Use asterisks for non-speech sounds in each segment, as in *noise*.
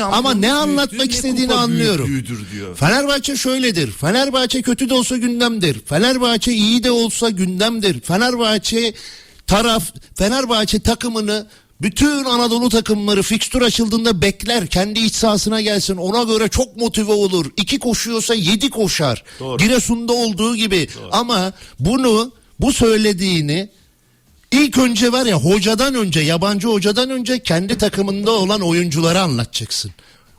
Ama ne anlatmak istediğini anlıyorum. büyüklüğüdür diyor. Fenerbahçe şöyledir. Fenerbahçe kötü de olsa gündemdir. Fenerbahçe iyi de olsa gündemdir. Fenerbahçe taraf Fenerbahçe takımını bütün Anadolu takımları fikstür açıldığında bekler. Kendi iç sahasına gelsin. Ona göre çok motive olur. İki koşuyorsa yedi koşar. Doğru. Giresun'da olduğu gibi. Ama bunu bu söylediğini İlk önce var ya hocadan önce yabancı hocadan önce kendi takımında olan oyunculara anlatacaksın.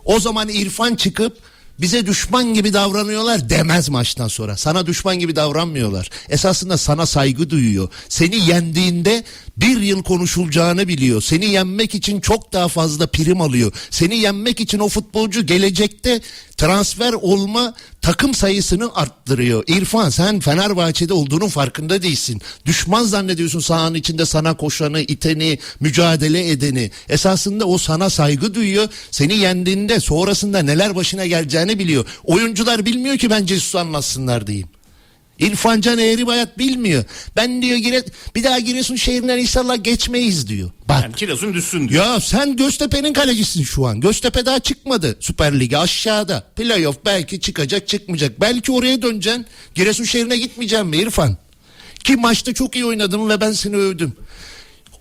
O zaman İrfan çıkıp bize düşman gibi davranıyorlar demez maçtan sonra. Sana düşman gibi davranmıyorlar. Esasında sana saygı duyuyor. Seni yendiğinde bir yıl konuşulacağını biliyor. Seni yenmek için çok daha fazla prim alıyor. Seni yenmek için o futbolcu gelecekte transfer olma takım sayısını arttırıyor. İrfan sen Fenerbahçe'de olduğunun farkında değilsin. Düşman zannediyorsun sahanın içinde sana koşanı, iteni, mücadele edeni. Esasında o sana saygı duyuyor. Seni yendiğinde sonrasında neler başına geleceğini biliyor. Oyuncular bilmiyor ki ben Cesus'u anlatsınlar diyeyim. İrfan Can Eğri Bayat bilmiyor. Ben diyor Gire, bir daha Giresun şehrinden inşallah geçmeyiz diyor. Bak Yani Giresun düşsün diyor. ya sen Göztepe'nin kalecisin şu an. Göztepe daha çıkmadı Süper Lig'e aşağıda. Playoff belki çıkacak çıkmayacak. Belki oraya döneceksin. Giresun şehrine gitmeyeceğim mi İrfan? Ki maçta çok iyi oynadın ve ben seni övdüm.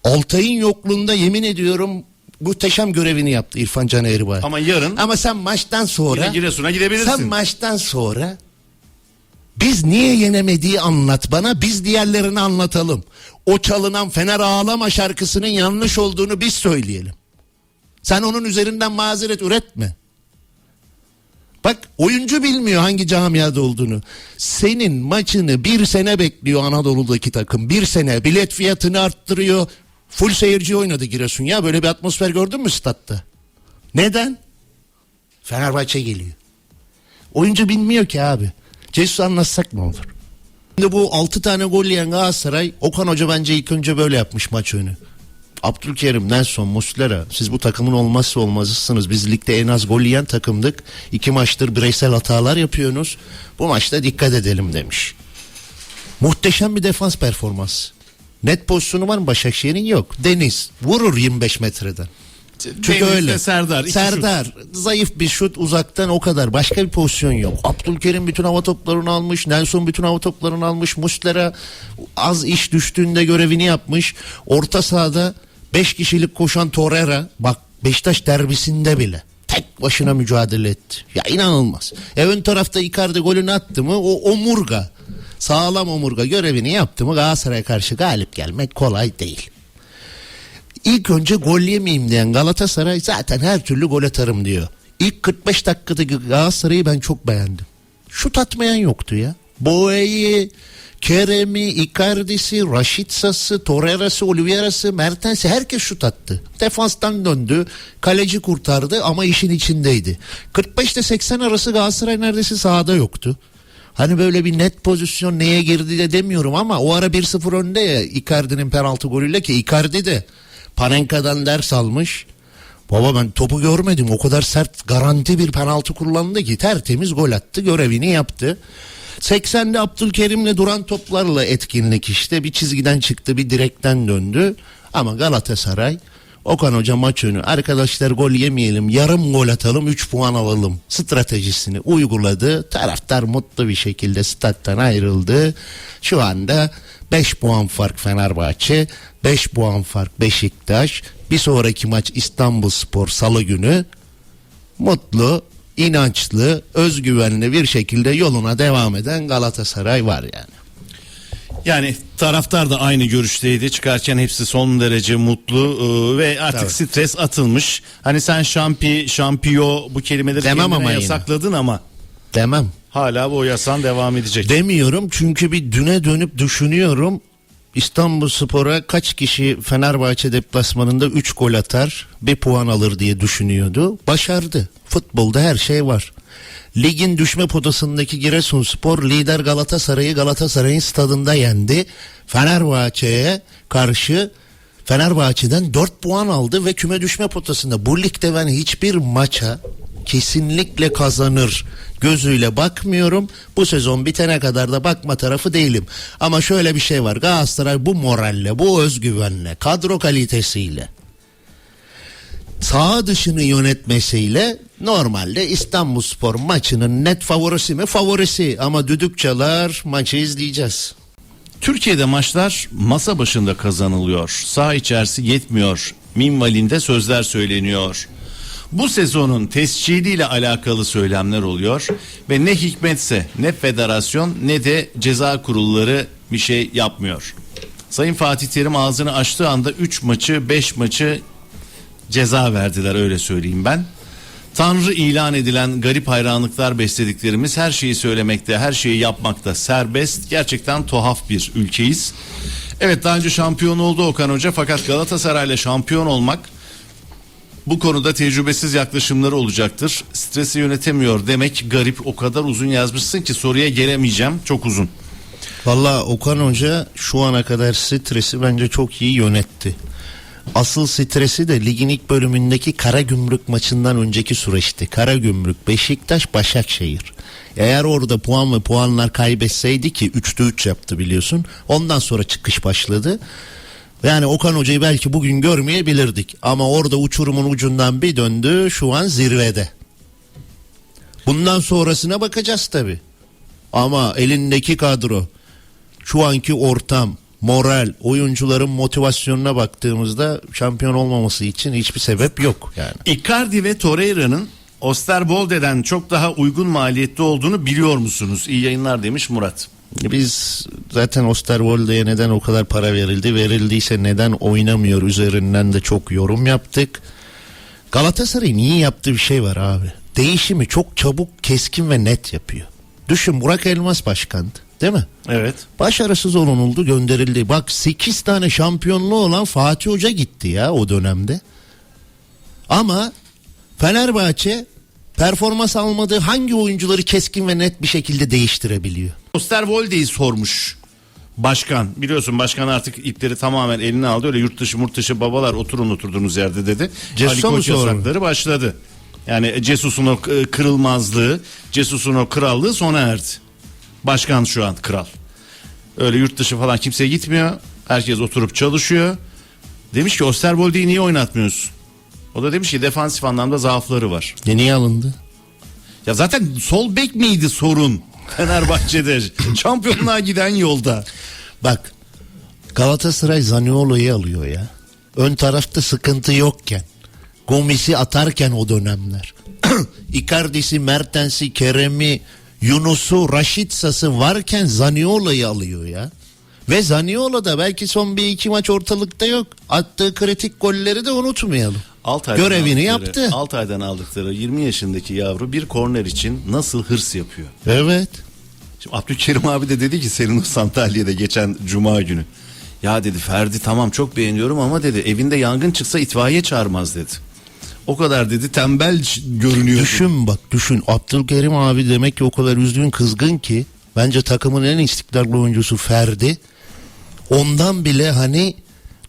Altay'ın yokluğunda yemin ediyorum muhteşem görevini yaptı İrfan Can Eğribay. Ama yarın Ama sen maçtan sonra yine Giresun'a gidebilirsin. sen maçtan sonra biz niye yenemediği anlat bana biz diğerlerini anlatalım. O çalınan Fener Ağlama şarkısının yanlış olduğunu biz söyleyelim. Sen onun üzerinden mazeret üretme. Bak oyuncu bilmiyor hangi camiada olduğunu. Senin maçını bir sene bekliyor Anadolu'daki takım. Bir sene bilet fiyatını arttırıyor. Full seyirci oynadı Giresun ya. Böyle bir atmosfer gördün mü statta? Neden? Fenerbahçe geliyor. Oyuncu bilmiyor ki abi. Jesus anlatsak ne olur? Şimdi bu 6 tane gol yiyen Galatasaray Okan Hoca bence ilk önce böyle yapmış maç önü. Abdülkerim, Nelson, Muslera siz bu takımın olmazsa olmazısınız. Biz ligde en az gol yiyen takımdık. İki maçtır bireysel hatalar yapıyorsunuz. Bu maçta dikkat edelim demiş. Muhteşem bir defans performans. Net pozisyonu var mı Başakşehir'in? Yok. Deniz vurur 25 metreden. Çünkü Deniz öyle. Serdar. iki şut. Serdar zayıf bir şut uzaktan o kadar. Başka bir pozisyon yok. Abdülkerim bütün hava toplarını almış. Nelson bütün hava toplarını almış. Muslera az iş düştüğünde görevini yapmış. Orta sahada 5 kişilik koşan Torreira bak Beşiktaş derbisinde bile tek başına mücadele etti. Ya inanılmaz. E ön tarafta Icardi golünü attı mı o omurga sağlam omurga görevini yaptı mı Galatasaray'a karşı galip gelmek kolay değil. İlk önce gol yemeyeyim diyen Galatasaray zaten her türlü gol atarım diyor. İlk 45 dakikadaki Galatasaray'ı ben çok beğendim. Şut atmayan yoktu ya. Boe'yi, Kerem'i, Icardi'si, Raşitsa'sı, Torreira'sı, Oliveira'sı, Mertens'i herkes şut attı. Defanstan döndü. Kaleci kurtardı ama işin içindeydi. 45 ile 80 arası Galatasaray neredeyse sahada yoktu. Hani böyle bir net pozisyon neye girdi de demiyorum ama o ara 1-0 önde ya Icardi'nin penaltı golüyle ki Icardi de Panenka'dan ders almış. Baba ben topu görmedim o kadar sert garanti bir penaltı kullandı ki tertemiz gol attı görevini yaptı. 80'de Abdülkerim'le duran toplarla etkinlik işte bir çizgiden çıktı bir direkten döndü. Ama Galatasaray Okan Hoca maç önü arkadaşlar gol yemeyelim yarım gol atalım 3 puan alalım stratejisini uyguladı. Taraftar mutlu bir şekilde stat'tan ayrıldı. Şu anda 5 puan fark Fenerbahçe 5 puan fark Beşiktaş bir sonraki maç İstanbul Spor Salı günü mutlu inançlı özgüvenli bir şekilde yoluna devam eden Galatasaray var yani. Yani taraftar da aynı görüşteydi. Çıkarken hepsi son derece mutlu e, ve artık Tabii. stres atılmış. Hani sen şampi, şampiyo bu kelimeleri Demem kendine ama yine. yasakladın ama Demem. hala bu yasan devam edecek. Demiyorum çünkü bir düne dönüp düşünüyorum. İstanbul Spor'a kaç kişi Fenerbahçe deplasmanında 3 gol atar, bir puan alır diye düşünüyordu. Başardı. Futbolda her şey var. Ligin düşme potasındaki Giresunspor lider Galatasaray'ı Galatasaray'ın stadında yendi. Fenerbahçe'ye karşı Fenerbahçe'den 4 puan aldı ve küme düşme potasında. Bu ligde ben hiçbir maça kesinlikle kazanır gözüyle bakmıyorum. Bu sezon bitene kadar da bakma tarafı değilim. Ama şöyle bir şey var. Galatasaray bu moralle, bu özgüvenle, kadro kalitesiyle sağ dışını yönetmesiyle normalde İstanbulspor maçının net favorisi mi? Favorisi ama düdük çalar maçı izleyeceğiz. Türkiye'de maçlar masa başında kazanılıyor. Saha içerisi yetmiyor. Minvalinde sözler söyleniyor. Bu sezonun tesciliyle alakalı söylemler oluyor ve ne hikmetse ne federasyon ne de ceza kurulları bir şey yapmıyor. Sayın Fatih Terim ağzını açtığı anda 3 maçı 5 maçı ceza verdiler öyle söyleyeyim ben. Tanrı ilan edilen garip hayranlıklar beslediklerimiz her şeyi söylemekte, her şeyi yapmakta serbest. Gerçekten tuhaf bir ülkeyiz. Evet daha önce şampiyon oldu Okan Hoca fakat Galatasaray'la şampiyon olmak bu konuda tecrübesiz yaklaşımları olacaktır. Stresi yönetemiyor demek garip. O kadar uzun yazmışsın ki soruya gelemeyeceğim. Çok uzun. Valla Okan Hoca şu ana kadar stresi bence çok iyi yönetti. Asıl stresi de ligin ilk bölümündeki Karagümrük maçından önceki süreçti. Karagümrük, Beşiktaş, Başakşehir. Eğer orada puan ve puanlar kaybetseydi ki 3'te 3 yaptı biliyorsun. Ondan sonra çıkış başladı. Yani Okan Hoca'yı belki bugün görmeyebilirdik. Ama orada uçurumun ucundan bir döndü şu an zirvede. Bundan sonrasına bakacağız tabi. Ama elindeki kadro, şu anki ortam, moral, oyuncuların motivasyonuna baktığımızda şampiyon olmaması için hiçbir sebep yok yani. Icardi ve Torreira'nın Osterbolde'den çok daha uygun maliyette olduğunu biliyor musunuz? İyi yayınlar demiş Murat. Biz zaten Osterwolde'ye neden o kadar para verildi, verildiyse neden oynamıyor üzerinden de çok yorum yaptık. Galatasaray'ın iyi yaptığı bir şey var abi. Değişimi çok çabuk, keskin ve net yapıyor. Düşün Burak Elmas başkandı değil mi? Evet. Başarısız olunuldu gönderildi. Bak 8 tane şampiyonluğu olan Fatih Hoca gitti ya o dönemde. Ama Fenerbahçe performans almadığı hangi oyuncuları keskin ve net bir şekilde değiştirebiliyor? Osterwolde'yi sormuş başkan. Biliyorsun başkan artık ipleri tamamen eline aldı. Öyle yurt dışı murt dışı babalar oturun oturduğunuz yerde dedi. Cesus'a Ali Koç yasakları başladı. Yani Cesus'un o e, kırılmazlığı, Cesus'un o krallığı sona erdi. Başkan şu an kral. Öyle yurt dışı falan kimse gitmiyor. Herkes oturup çalışıyor. Demiş ki Osterwolde'yi niye oynatmıyorsun? O da demiş ki defansif anlamda zaafları var. E niye alındı? Ya zaten sol bek miydi sorun *laughs* Fenerbahçe'de? Şampiyonluğa giden yolda. Bak Galatasaray Zaniolo'yu alıyor ya. Ön tarafta sıkıntı yokken. Gomis'i atarken o dönemler. *clears throat* Icardi'si, Mertens'i, Kerem'i, Yunus'u, Raşitsa'sı varken Zaniolo'yu alıyor ya. Ve Zaniola da belki son bir iki maç ortalıkta yok. Attığı kritik golleri de unutmayalım. Altay'dan Görevini yaptı. Altay'dan aldıkları 20 yaşındaki yavru bir korner için nasıl hırs yapıyor? Evet. Şimdi Abdülkerim abi de dedi ki senin o Santalya'da geçen cuma günü. Ya dedi Ferdi tamam çok beğeniyorum ama dedi evinde yangın çıksa itfaiye çağırmaz dedi. O kadar dedi tembel görünüyor. Düşün bak düşün Abdülkerim abi demek ki o kadar üzgün kızgın ki bence takımın en istikrarlı oyuncusu Ferdi. Ondan bile hani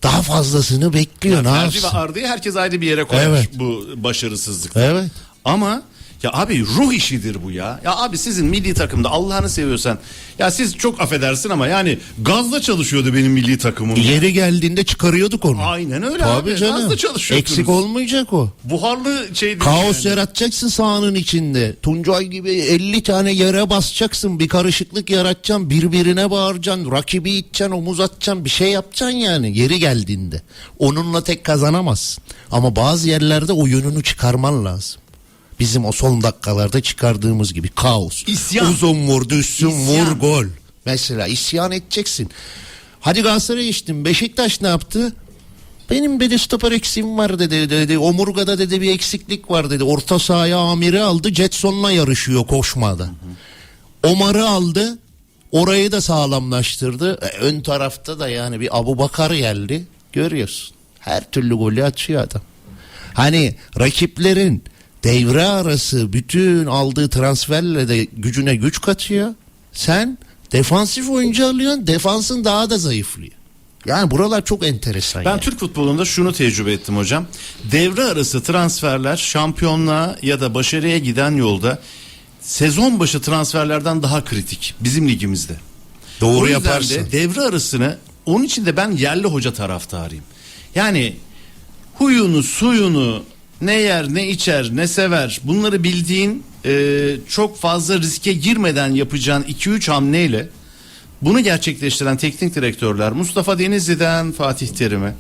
daha fazlasını bekliyor ne Ferdi ve yapsın? Arda'yı herkes ayrı bir yere koyar Evet. bu başarısızlık. Evet. Ama ya abi ruh işidir bu ya. Ya abi sizin milli takımda Allah'ını seviyorsan ya siz çok affedersin ama yani gazla çalışıyordu benim milli takımım. Yeri geldiğinde çıkarıyorduk onu. Aynen öyle Tabii abi. canım. Gazla çalışıyordunuz. Eksik olmayacak o. Buharlı şey Kaos yaratacaksın sahanın içinde. Tuncay gibi 50 tane yere basacaksın. Bir karışıklık yaratacaksın. Birbirine bağıracaksın. Rakibi iteceksin. Omuz atacaksın. Bir şey yapacaksın yani yeri geldiğinde. Onunla tek kazanamazsın. Ama bazı yerlerde o yönünü çıkarman lazım. Bizim o son dakikalarda çıkardığımız gibi kaos. İsyan. Uzun vur, düşsün İsyan. vur, gol. Mesela isyan edeceksin. Hadi Galatasaray'a geçtim. Beşiktaş ne yaptı? Benim dedi stoper eksiğim var dedi, dedi. Omurgada dedi bir eksiklik var dedi. Orta sahaya amiri aldı. Jetson'la yarışıyor koşmada. Omar'ı aldı. Orayı da sağlamlaştırdı. E, ön tarafta da yani bir Abu Bakar geldi. Görüyorsun. Her türlü golü atıyor adam. Hani rakiplerin devre arası bütün aldığı transferle de gücüne güç katıyor. Sen defansif oyuncu alıyorsun. Defansın daha da zayıflıyor. Yani buralar çok enteresan. Ben yani. Türk futbolunda şunu tecrübe ettim hocam. Devre arası transferler şampiyonluğa ya da başarıya giden yolda sezon başı transferlerden daha kritik bizim ligimizde. Doğru yaparsın. de devre arasını onun için de ben yerli hoca taraftarıyım. Yani huyunu suyunu ne yer, ne içer, ne sever bunları bildiğin e, çok fazla riske girmeden yapacağın 2-3 hamleyle bunu gerçekleştiren teknik direktörler Mustafa Denizli'den Fatih Terim'e,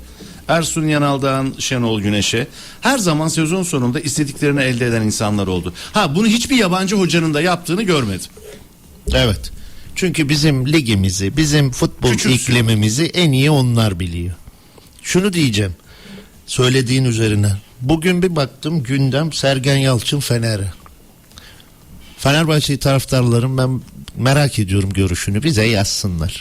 Ersun Yanal'dan Şenol Güneş'e her zaman sezon sonunda istediklerini elde eden insanlar oldu. Ha bunu hiçbir yabancı hocanın da yaptığını görmedim. Evet. Çünkü bizim ligimizi, bizim futbol Küçümsüyor. iklimimizi en iyi onlar biliyor. Şunu diyeceğim. Söylediğin üzerine. Bugün bir baktım gündem Sergen Yalçın Fener'e. Fenerbahçe taraftarlarım ben merak ediyorum görüşünü bize yazsınlar.